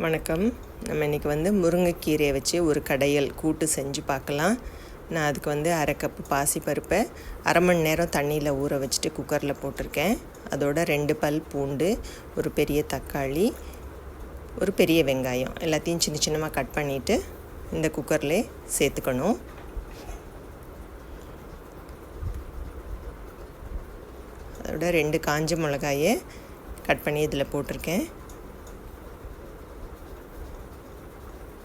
வணக்கம். நம்ம இன்றைக்கி வந்து முருங்கைக்கீரையை வச்சு ஒரு கடையல் கூட்டு செஞ்சு பார்க்கலாம். நான் அதுக்கு வந்து அரை கப்பு பாசிப்பருப்பை அரை மணி நேரம் தண்ணியில் ஊற வச்சுட்டு குக்கரில் போட்டிருக்கேன். அதோட ரெண்டு பல் பூண்டு ஒரு பெரிய தக்காளி ஒரு பெரிய வெங்காயம் எல்லாத்தையும் சின்ன சின்னமாக கட் பண்ணிவிட்டு இந்த குக்கரில் சேர்த்துக்கணும். அதோட ரெண்டு காஞ்ச மிளகாயை கட் பண்ணி இதில் போட்டிருக்கேன்.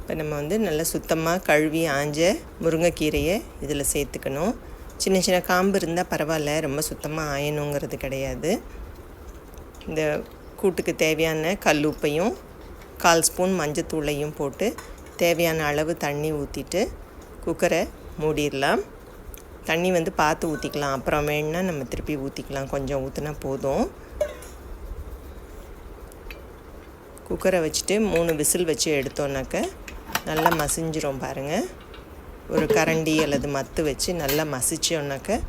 இப்போ நம்ம வந்து நல்லா சுத்தமாக கழுவி ஆஞ்ச முருங்கைக்கீரையை இதில் சேர்த்துக்கணும். சின்ன சின்ன காம்பு இருந்தால் பரவாயில்ல ரொம்ப சுத்தமாக ஆயணுங்கிறது கிடையாது. இந்த கூட்டுக்கு தேவையான கல் உப்பையும் கால் ஸ்பூன் மஞ்சத்தூளையும் போட்டு தேவையான அளவு தண்ணி ஊற்றிட்டு குக்கரை மூடிடலாம். தண்ணி வந்து பார்த்து ஊற்றிக்கலாம் அப்புறம் வேணுன்னா நம்ம திருப்பி ஊற்றிக்கலாம் கொஞ்சம் ஊற்றினா போதும். குக்கரை வச்சுட்டு மூணு விசில் வச்சு எடுத்தோன்னாக்க நல்லா மசிஞ்சிரும் பாருங்கள் ஒரு கரண்டி அல்லது மத்து வச்சு நல்லா மசிச்சோன்னாக்க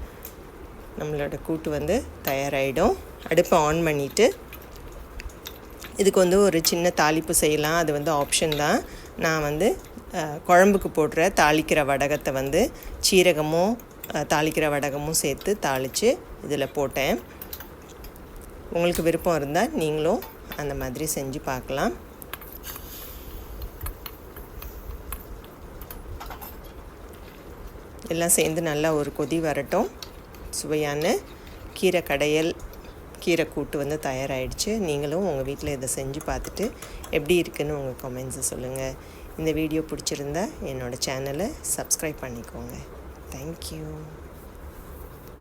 நம்மளோட கூட்டு வந்து தயாராகிடும் அடுப்பை ஆன் பண்ணிவிட்டு இதுக்கு வந்து ஒரு சின்ன தாளிப்பு செய்யலாம். அது வந்து ஆப்ஷன் தான். நான் வந்து குழம்புக்கு போடுற தாளிக்கிற வடகத்தை வந்து சீரகமும் தாளிக்கிற வடகமும் சேர்த்து தாளித்து இதில் போட்டேன். உங்களுக்கு விருப்பம் இருந்தால் நீங்களும் அந்த மாதிரி செஞ்சு பார்க்கலாம். எல்லாம் சேர்ந்து நல்லா ஒரு கொதி வரட்டும். சுவையான கீரை கடையல் கீரை கூட்டு வந்து தயாராகிடுச்சு நீங்களும் உங்கள் வீட்டில் இதை செஞ்சு பார்த்துட்டு எப்படி இருக்குன்னு உங்கள் கமெண்ட்ஸை சொல்லுங்கள் இந்த வீடியோ பிடிச்சிருந்தா என்னோடய சேனலை சப்ஸ்கிரைப் பண்ணிக்கோங்க. தேங்க்யூ